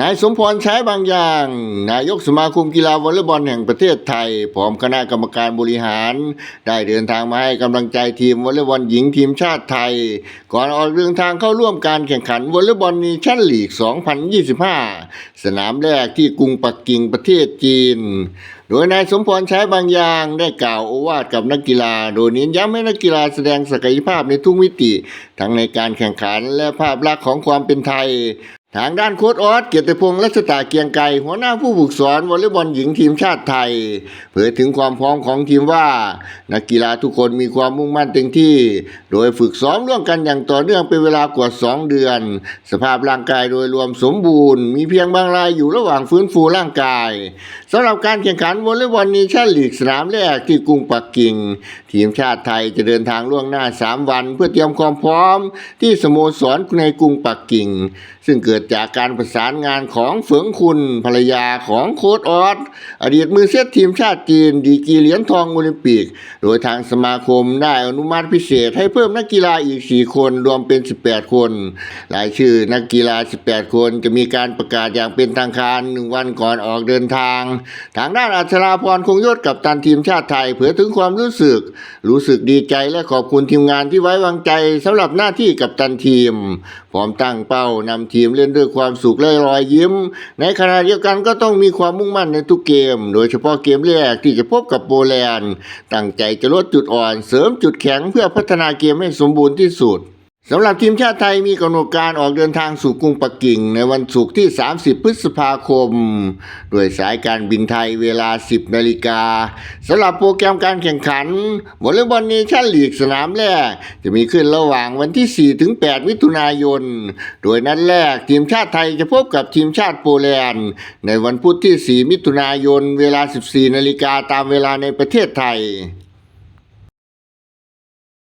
นายสมพรใช้บางอย่าง นายกสมาคมกีฬาวอลเลย์บอลแห่งประเทศไทย พร้อมคณะกรรมการบริหาร ได้เดินทางมาให้กำลังใจทีมวอลเลย์บอลหญิงทีมชาติไทย ก่อนออกเดินทางเข้าร่วมการแข่งขันวอลเลย์บอลนีชั่นลีก 2025 สนามแรกที่กรุงปักกิ่งประเทศจีน โดยนายสมพรใช้บางอย่างได้กล่าวโอวาทกับนักกีฬา โดยเน้นย้ำให้นักกีฬาแสดงศักยภาพในทุกมิติ ทั้งในการแข่งขันและภาพลักษณ์ของความเป็นไทย ทางด้านโค้ชออสเกียรติพงษ์รัชตาเกียงไกรหัวหน้าผู้ฝึกสอนวอลเลย์บอลหญิงทีมชาติไทย เผยถึงความพร้อมของทีมว่า นักกีฬาทุกคนมีความมุ่งมั่นเต็มที่ โดยฝึกซ้อมร่วมกันอย่างต่อเนื่องเป็นเวลากว่า 2 เดือน สภาพร่างกายโดยรวมสมบูรณ์ มีเพียงบางรายอยู่ระหว่างฟื้นฟูร่างกายสำหรับการแข่งขันวอลเลย์บอลนีชั่นลีกสนามแรกที่กรุงปักกิ่ง ทีมชาติไทยจะเดินทางล่วงหน้า 3 วัน เพื่อเตรียมความพร้อม ที่สโมสรในกรุงปักกิ่ง ซึ่งเกิดจากการประสานงานของเฝิงคุณภรรยาของโค้ชออสอดีตมือเซตทีมชาติจีน ดีกีเหรียญทองโอลิมปิก โดยทางสมาคมได้อนุมัติพิเศษให้เพิ่มนักกีฬาอีก 4 คนรวมเป็น 18 คนรายชื่อนักกีฬา 18 คนจะมีการประกาศอย่างเป็นทางการหนึ่งวันก่อนออกเดินทาง ทางด้านอัชราพรคงยศกับตันทีมชาติไทยเผยถึงความรู้สึก รู้สึกดีใจและขอบคุณทีมงานที่ไว้วางใจสำหรับหน้าที่กับตันทีมพร้อมตั้งเป้านำทีมเล่นด้วยความสุขและรอยยิ้ม ในขณะเดียวกันก็ต้องมีความมุ่งมั่นในทุกเกม โดยเฉพาะเกมแรกที่จะพบกับโปแลนด์ตั้งใจจะลดจุดอ่อน เสริมจุดแข็งเพื่อพัฒนาเกมให้สมบูรณ์ที่สุด สำหรับทีมชาติไทยมีกำหนดการออกเดินทางสู่กรุงปักกิ่ง ในวันศุกร์ที่ 30 พฤษภาคม โดยสายการบินไทยเวลา 10 นาฬิกาสำหรับโปรแกรมการแข่งขันวอลเลย์บอลเนชั่นลีกสนามแรก จะมีขึ้นระหว่างวันที่ 4 ถึง 8 มิถุนายน โดยนัดแรกทีมชาติไทยจะพบกับทีมชาติโปแลนด์ ในวันพุธที่ 4 มิถุนายน เวลา 14 นาฬิกาตามเวลาในประเทศไทย